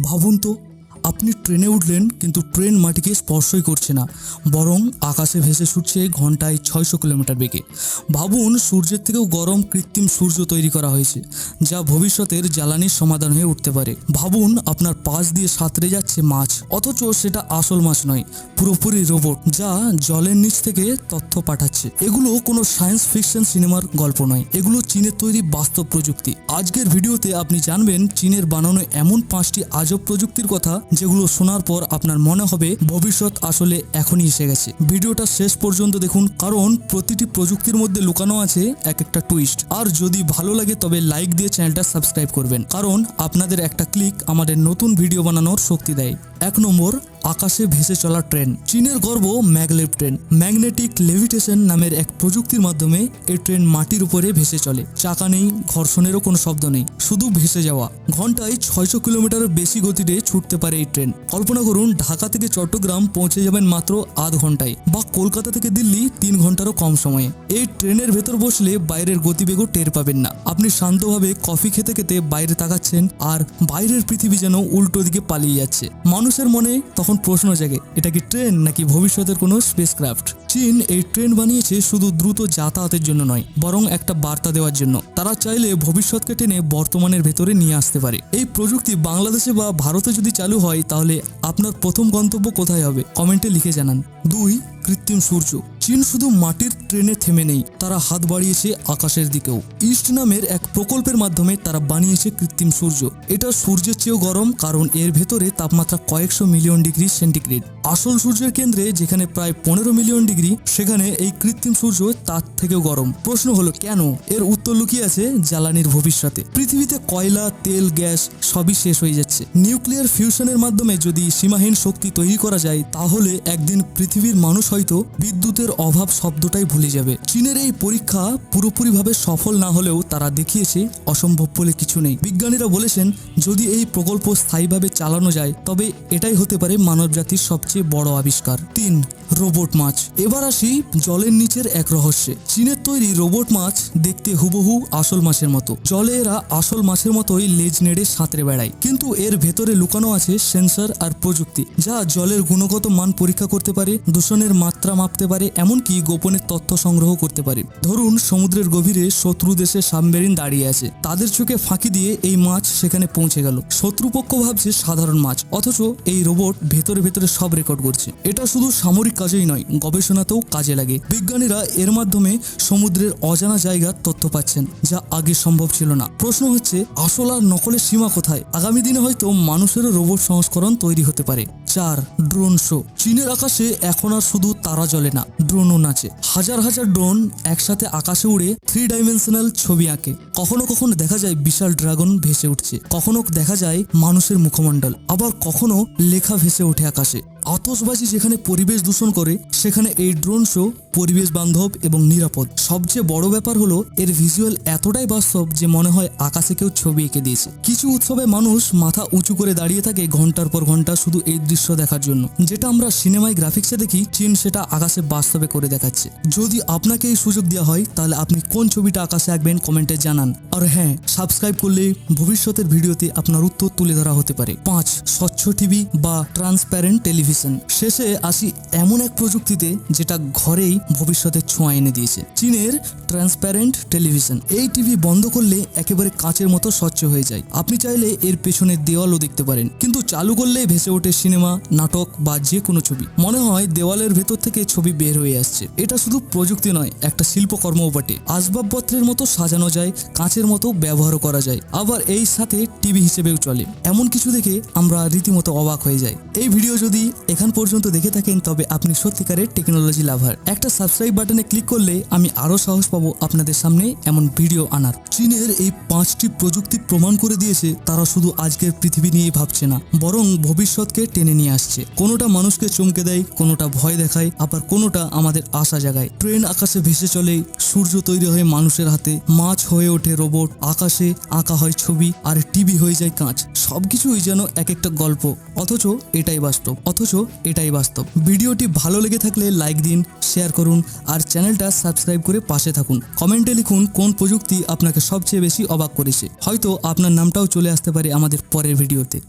ভাবুন তো আপনি ট্রেনে উঠলেন, কিন্তু ট্রেন মাটিকে স্পর্শই করছে না, বরং আকাশে ভেসে ছুটছে ঘন্টায় ছয়শো কিলোমিটার বেগে। ভাবুন, সূর্যের থেকেও গরম কৃত্রিম সূর্য তৈরি করা হয়েছে, যা ভবিষ্যতের জ্বালানির সমাধান হয়ে উঠতে পারে। ভাবুন, আপনার পাশ দিয়ে সাঁতরে যাচ্ছে মাছ, অথচ সেটা আসল মাছ নয়, পুরোপুরি রোবট, যা জলের নিচ থেকে তথ্য পাঠাচ্ছে। এগুলো কোনো সায়েন্স ফিকশন সিনেমার গল্প নয়, এগুলো চীনের তৈরি বাস্তব প্রযুক্তি। আজকের ভিডিওতে আপনি জানবেন, চীনের বানানো এমন পাঁচটি আজব প্রযুক্তির কথা যেগুলো শোনার পর আপনার মনে হবে ভবিষ্যৎ আসলে এখনই এসে গেছে। ভিডিওটা শেষ পর্যন্ত দেখুন, কারণ প্রতিটি প্রযুক্তির মধ্যে লুকানো আছে এক একটা টুইস্ট আর যদি ভালো লাগে, তবে লাইক দিয়ে চ্যানেলটা সাবস্ক্রাইব করবেন। কারণ আপনাদের একটা ক্লিক আমাদের নতুন ভিডিও বানানোর শক্তি দেয়। এক নম্বর আকাশে ভেসে চলা ট্রেন। চীনের গর্ব ম্যাগলেভ ট্রেন। ম্যাগনেটিক লেভিটেশন নামের এক প্রযুক্তির মাধ্যমে এই ট্রেন মাটির উপরে ভেসে চলে। চাকা নেই, ঘর্ষণেরও কোনো শব্দ নেই, শুধু ভেসে যাওয়া। ঘন্টায় ছয়শো কিলোমিটারের বেশি গতিতে ছুটতে পারে এই ট্রেন। কল্পনা করুন, ঢাকা থেকে চট্টগ্রাম পৌঁছে যাবেন মাত্র আধ ঘন্টায় বা কলকাতা থেকে দিল্লি তিন ঘন্টারও কম সময়ে। এই ট্রেনের ভেতর বসলে বাইরের গতিবেগও টের পাবেন না। আপনি শান্তভাবে কফি খেতে খেতে বাইরে তাকাচ্ছেন আর বাইরের পৃথিবী যেন উল্টো দিকে পালিয়ে যাচ্ছে। মানুষের মনে তখন প্রশ্ন জাগে এটা কি ট্রেন নাকি ভবিষ্যতের কোনো স্পেসক্রাফট চীন এই ট্রেন বানিয়েছে শুধু দ্রুত যাতায়াতের জন্য নয়, বরং একটা বার্তা দেওয়ার জন্য। তারা চাইলে ভবিষ্যৎকে টেনে বর্তমানের ভেতরে নিয়ে আসতে পারে। এই প্রযুক্তি বাংলাদেশে বা ভারতে যদি চালু হয়, তাহলে আপনার প্রথম গন্তব্য কোথায় হবে? কমেন্টে লিখে জানান। দুই, কৃত্রিম সূর্য। চীন শুধু মাটির ট্রেনে থেমে নেই, তারা হাত বাড়িয়েছে আকাশের দিকেও। ইস্ট নামের এক প্রকল্পের মাধ্যমে তারা বানিয়েছে কৃত্রিম সূর্য। এটা সূর্যের চেয়েও গরম, কারণ এর ভেতরে তাপমাত্রা কয়েকশো মিলিয়ন ডিগ্রি সেন্টিগ্রেড। আসল সূর্যের কেন্দ্রে, যেখানে প্রায় পনেরো মিলিয়ন ডিগ্রি সেখানে এই কৃত্রিম সূর্য তার থেকেও গরম। প্রশ্ন হলো, কেন? এর উত্তর লুকিয়ে আছে জ্বালানির ভবিষ্যতে। পৃথিবীতে কয়লা, তেল, গ্যাস সবই শেষ হয়ে যাচ্ছে। নিউক্লিয়ার ফিউশনের মাধ্যমে যদি সীমাহীন শক্তি তৈরি করা যায়, তাহলে একদিন পৃথিবীর মানুষ হয়তো বিদ্যুতের অভাব শব্দটাই ভুলে যাবে। চীনের এই পরীক্ষা পুরোপুরিভাবে সফল না হলেও তারা দেখিয়েছে, অসম্ভব বলে কিছু নেই। বিজ্ঞানীরা বলেছেন, যদি এই প্রকল্প স্থায়ীভাবে চালানো যায়, তবে এটাই হতে পারে মানবজাতির সবচেয়ে বড় আবিষ্কার। তিন, রোবট মাছ। এবার আসি জলের নিচের এক রহস্যে। চীনের তৈরি রোবট মাছ দেখতে হুবহু আসল মাছের মতো। জলে এরা আসল মাছের মতোই লেজ নেড়ে সাঁতরে বেড়ায়। কিন্তু এর ভেতরে লুকানো আছে সেন্সর আর প্রযুক্তি, যা জলের গুণগত মান পরীক্ষা করতে পারে, দূষণের মাত্রা মাপতে পারে, এমনকি গোপনে তথ্য সংগ্রহ করতে পারে। ধরুন, সমুদ্রের গভীরে শত্রু দেশে সাবমেরিন দাঁড়িয়ে আছে। তাদের চোখে ফাঁকি দিয়ে এই মাছ সেখানে পৌঁছে গেল। শত্রুপক্ষ ভাবছে সাধারণ মাছ, অথচ এই রোবট ভেতরে ভেতরে সব রেকর্ড করছে। এটা শুধু সামরিক কাজেই নয় গবেষণাতেও কাজে লাগে। বিজ্ঞানীরা এর মাধ্যমে সমুদ্রের অজানা জায়গার তথ্য পাচ্ছেন, যা আগে সম্ভব ছিল না। প্রশ্ন হচ্ছে, আসল আর নকলের সীমা কোথায়? আগামী দিনে হয়তো মানুষেরও রোবট সংস্করণ তৈরি হতে পারে। চার, ড্রোন শো। চীনের আকাশে এখন আর শুধু তারা জ্বলে না। ড্রোনও নাচে। হাজার হাজার ড্রোন একসাথে আকাশে উড়ে থ্রি ডাইমেনশনাল ছবি আঁকে। কখনো কখনো দেখা যায় বিশাল ড্রাগন ভেসে উঠছে। কখনো দেখা যায় মানুষের মুখমণ্ডল। আবার কখনো লেখা ভেসে ওঠে আকাশে। আতসবাজি যেখানে পরিবেশ দূষণ করে, সেখানে এই ড্রোন শো পরিবেশ বান্ধব এবং নিরাপদ। সবচেয়ে বড় ব্যাপার হলো, এর ভিজুয়াল এতটাই বাস্তব যে মনে হয় আকাশে কেউ ছবি এঁকে দিয়েছে। কিছু উৎসবে মানুষ মাথা উঁচু করে দাঁড়িয়ে থাকে ঘণ্টার পর ঘণ্টা শুধু এই দৃশ্য দেখার জন্য। যেটা আমরা সিনেমায় গ্রাফিক্সে দেখি, চীন সেটা আকাশে বাস্তবে করে দেখাচ্ছে। যদি আপনাকে এই সুযোগ দেওয়া হয়, তাহলে আপনি কোন ছবিটা আকাশে আঁকবেন কমেন্টে জানান। আর হ্যাঁ সাবস্ক্রাইব করলে ভবিষ্যতের ভিডিওতে আপনার উত্তর তুলে ধরা হতে পারে। পাঁচ, স্বচ্ছ টিভি বা ট্রান্সপ্যারেন্ট টেলিভিশন। শেষে আসি এমন এক প্রযুক্তিতে যেটা ঘরেই ভবিষ্যতের ছোঁয়া এনে দিয়েছে। চীনের ট্রান্সপ্যারেন্ট টেলিভিশন। এই টিভি বন্ধ করলে একেবারে কাঁচের মতো স্বচ্ছ হয়ে যায়। আপনি চাইলে এর পেছনের দেওয়ালও দেখতে পারেন। কিন্তু চালু করলেই ভেসে ওঠে সিনেমা, নাটক বা যে কোনো ছবি। মনে হয় দেওয়ালের ভেতর থেকে ছবি বের হয়ে আসছে। এটা শুধু প্রযুক্তি নয়, একটা শিল্পকর্মও বটে। আসবাবপত্রের মতো সাজানো যায়, কাঁচের মতো ব্যবহারও করা যায়। আবার এই সাথে টিভি হিসেবেও চলে। এমন কিছু দেখে আমরা রীতিমতো অবাক হয়ে যাই। এই ভিডিও যদি এখান পর্যন্ত দেখে থাকেন, তবে আপনি সত্যিকারের টেকনোলজি লাভার। একটা সাবস্ক্রাইব বাটনে ক্লিক করলে আমি আরও সাহস পাবো আপনাদের সামনে এমন ভিডিও আনার। চীনের এই পাঁচটি প্রযুক্তি প্রমাণ করে দিয়েছে, তারা শুধু আজকের পৃথিবী নিয়েই ভাবছে না, বরং ভবিষ্যৎকে টেনে নিয়ে আসছে। কোনোটা মানুষকে চমকে দেয়, কোনোটা ভয় দেখায় আবার কোনোটা আমাদের আশা জাগায়। ট্রেন আকাশে ভেসে চলে, সূর্য তৈরি হয়ে মানুষের হাতে, মাছ হয়ে ওঠে রোবট, আকাশে আঁকা হয় ছবি, আর টিভি হয়ে যায় কাঁচ। সবকিছুই যেন এক একটা গল্প। অথচ এটাই বাস্তব, অথচ এটাই বাস্তব। ভিডিওটি ভালো লেগে থাকলে লাইক দিন, শেয়ার করুন, আর চ্যানেলটা সাবস্ক্রাইব করে পাশে থাকুন। কমেন্টে লিখুন কোন প্রযুক্তি আপনাকে সবচেয়ে বেশি অবাক করেছে। হয়তো আপনার নামটাও চলে আসতে পারে আমাদের পরের ভিডিওতে।